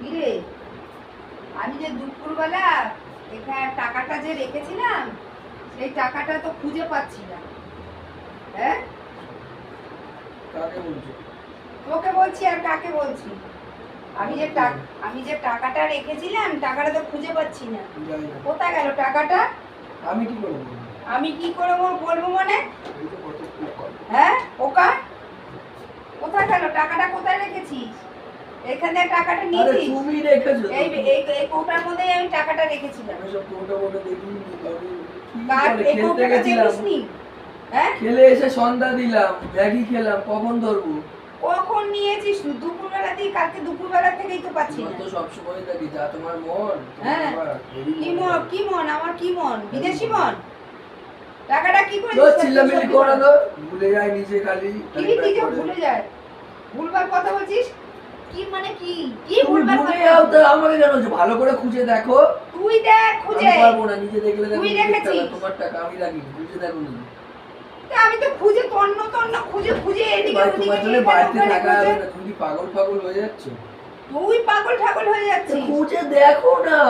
কিরে? আমি যে দুপুরবেলা এখানে টাকাটা যে রেখেছিলাম সেই টাকাটা তো খুঁজে পাচ্ছি না। হ্যাঁ? তোকে বলছি আর কাকে বলছি? আমি যে টাক- আমি যে টাকাটা রেখেছিলাম টাকাটা তো খুঁজে পাচ্ছি না। কোথায় গেল টাকাটা? আমি কি করে বলব? আমি কি করে বলব মানে। হ্যাঁ? ওকা কোথায় গেল? টাকাটা কোথায় এখানে টাকাটা আরে নিয়েছিস? তুমি রেখেছো এই এই এই কৌটার মধ্যেই আমি টাকাটা রেখেছিলাম। সব কোটা মোটা দেখিনি এই হ্যাঁ? খেলে এসে সন্ধ্যা দিলাম ম্যাগি খেলাম কখন ধরবো? কখন নিয়েছিস? তুই দুপুরবেলাতেই কালকে দুপুরবেলা থেকেই তো পাচ্ছি না। তো সবসময় থাকি যা তোমার মন হ্যাঁ। কি মন। কি আমার কি মন? বিদেশি মন? টাকাটা কি করে। তো ভুলে যায় নিচে খালি। কি করে। ভুলে যায়। ভুলবার কথা বলছিস? কি? কি ভুলবার ভুলে যাও তো আমাকে কেন বলছো? ভালো করে খুঁজে দেখো? তুই দেখ খুঁজে। আমি পারব না নিজে দেখলে তুই দেখেছিস? তোমার টাকা আমি রাখি খুঁজে দেখো না। আমি তো খুঁজে তন্ন তন্ন খুঁজে খুঁজে এদিকে ওদিকে তোমার জন্য বাড়িতে থাকা তুমি পাগল পাগল হয়ে যাচ্ছ? তুই পাগল ঠাগল হয়ে যাচ্ছে যাচ্ছিস। খুঁজে দেখো না।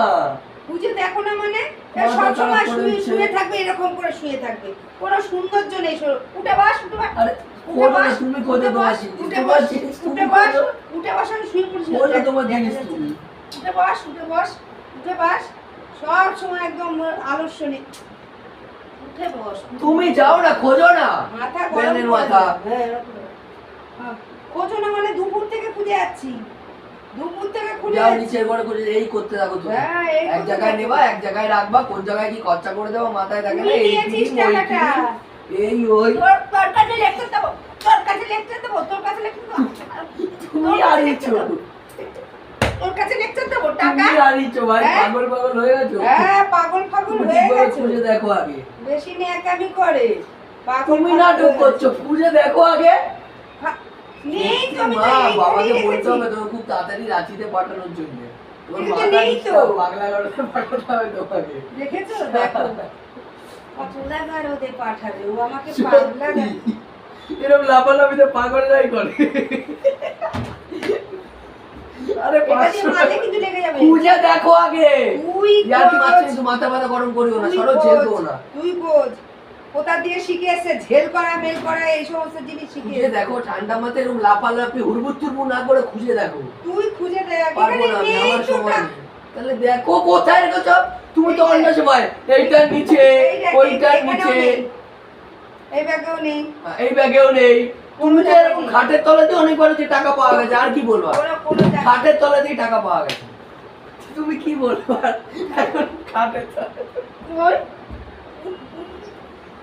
খুঁজে দেখো না মানে? মাথা সব সময় খারাপ করে শুয়ে শুয়ে থাকবে এরকম করে শুয়ে থাকবে কোনো সৌন্দর্য নেই উঠে বাস উঠে বাস উঠে খোঁজো তুমি উঠে খোঁজো তোমার বস, জিনিস উঠে তোমার বস, জিনিস তুমি উঠে বস, উঠে বস, আমি শুয়ে পড়ছি। খোঁজো দেখ- তোমার দেখা জিনিস যাচ্ছে। তুমি উঠে বস, উঠে বস, উঠে বস। সব সময় একদম আলস্য নেই। উঠে বস, তুমি যাও না খোঁজো না মাথা গরম মাথা। হ্যাঁ। হ্যাঁ, খোঁজো না মানে দুপুর থেকে খুঁজে যাচ্ছি দুপুর থেকে খুঁজে যাও নিচের ঘরে খুঁজে এই করতে থাকো তুমি। হ্যাঁ, এক জায়গায়। নেবা এক জায়গায় রাখবা কোন জায়গায় কি খরচা করে দেবো মাথায় থাকে না এই ওই। তোর কাছে লেখতে দেবো তোর কাছে লেখতে দেবো তোর কাছে লেখতে দেবো। তুমি হারিয়েছো। তোর কাছে লেখতে দেবো টাকা? তুমি হারিয়েছো ভাই হ্যাঁ? পাগল পাগল হয়ে গেছো? হ্যাঁ পাগল হয়ে খুঁজে দেখো আগে? বেশি করে। তুমি নাটক করছ। খুঁজে দেখো আগে। মা বাবাকে বলতে হবে তোমাকে খুব তাড়াতাড়ি রাঁচিতে পাঠানোর জন্য। তোমার মাথা পাঠাতে হবে তোমাকে। দেখেছ? দেখো। পাঠাবে। ও আমাকে। এরকম লাফালাফিতে পাগলরাই করে। আরে আগে। তুই মাথা মাথা গরম করিও না সরো দেবো না। তুই খোঁজ। কোথা দিয়ে শিখে এসে ঝেল করা মেল করা এই সমস্ত জিনিস শিখে খুঁজে দেখো ঠান্ডা মাথায় এরকম লাফালাফি হুড়বুড় তুড়বুড় না করে খুঁজে দেখো। তুই খুঁজে দেখ পারব না আমি আমার সময় তাহলে দেখো কোথায় রেখেছো? তুমি তো অন্য। সময়। এইটার নিচে ওইটার নিচে। নেই। এই ব্যাগেও নেই। এই ব্যাগেও নেই। তুমি তো জায়গায় এরকম নেই। খাটের তলাতে অনেকবার যে টাকা পাওয়া গেছে আর কি বলবা খাটের তলাতেই টাকা পাওয়া গেছে। তুমি কি বলবা এখন খাটের তলা ওই,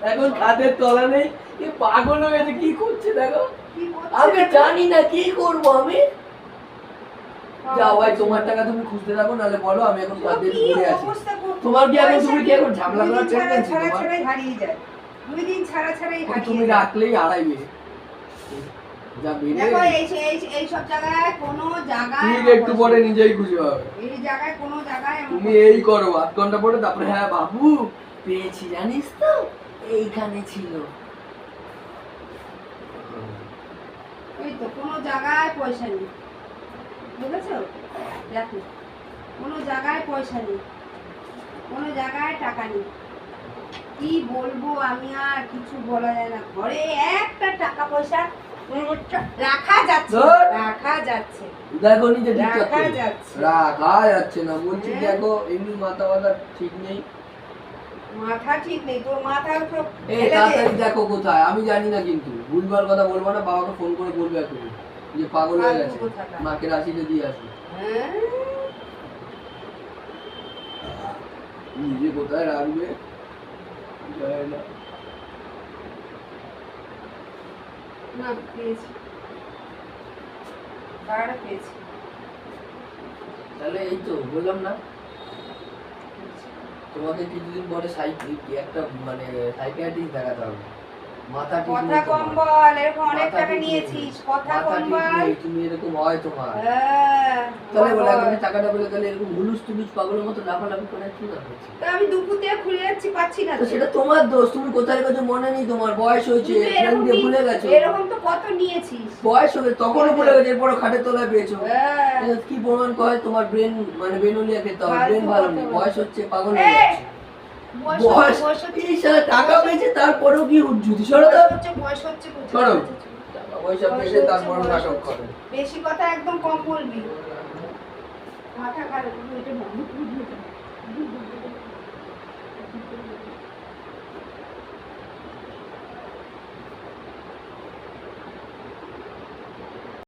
এখন খাটের তলা নেই? কি পাগল হয়ে গেছে কি করছে দেখো? আমি জানি না কি করব আমি। যাও ভাই তোমার টাকা তুমি খুঁজতে থাকো নাহলে বলো আমি এখন ঘুরে করছে? তোমার কি এখন- তুমি কি এখন ঝামেলা করার tendency ছাড়া তোমার? হারিয়ে যায়। দুই দিন ছাড়া ছাড়াই হারিয়ে যায়। রাখলেই হারাইবে একটু পরে নিজেই তুমি এই করো আধ ঘণ্টা পরে তারপরে হ্যাঁ বাবু পেয়েছি জানিস তো? এইখানে ছিল। এই তো কোনো জায়গায় পয়সা নেই। বুঝেছ? দেখো কোনো জায়গায় পয়সা নেই। কোনো জায়গায় টাকা নেই। কি বলব আমি আর কিছু বলা যায় না। ঘরে একটা টাকা পয়সা রাখা যাচ্ছে না, রাখা যাচ্ছে। দেখো নিজে রাখা যাচ্ছে। রাখা যাচ্ছে না। বলছি হ্যাঁ। দেখো এমনি মাথা মাথা ঠিক নেই। মাথা ঠিক নেই তোর মাথা এই তাড়াতাড়ি দেখো কোথায় আমি জানি না কিন্তু। ভুলবার কথা বলব না বাবাকে ফোন করে বলবে এখন যে পাগল হয়ে গেছে। মাকে রাশিতে দিয়ে আসবে? নিজে কোথায় রাখবে? না। পেয়েছি। তাহলে এই তো বললাম না। তোমাকে কিছুদিন পরে সাইকি একটা মানে সাইকিয়াট্রিস্ট দেখাতে হবে। কথা এরকম অনেক টাকা নিয়েছিস কথা তুমি এরকম হয় তোমার। তাহলে বলে বল। টাকাটা বলে তাহলে এরকম হুলুস তুলুস পাগলের মতো লাফালাফি করে কি দরকার আছে? তা আমি দুপুর থেকে খুলে যাচ্ছি পাচ্ছি না তো তো। সেটা তোমার দোষ তুমি কোথায় গেছো মনে নেই তোমার বয়স হয়েছে এরকম দিয়ে ভুলে গেছো। এরকম তো কত নিয়েছিস বয়স তখনও ভুলে গেছো এরপর খাটের তলায় পেয়েছ। হ্যাঁ। কি প্রমাণ করে তোমার ব্রেন মানে বেনুলিয়া খেতে হবে ফালতু ব্রেন ভালো নেই বয়স হচ্ছে পাগল হয়ে যাচ্ছে। বয়স তিরিশ সালে টাকা পেয়েছে তারপরেও কি উজ্জুতি সরো বয়স হচ্ছে, বয়স হচ্ছে, সরো। টাকা পয়সা পেয়েছে হচ্ছে, নাটক করে বেশি কথা একদম কম বলবি। মাথা খারাপ।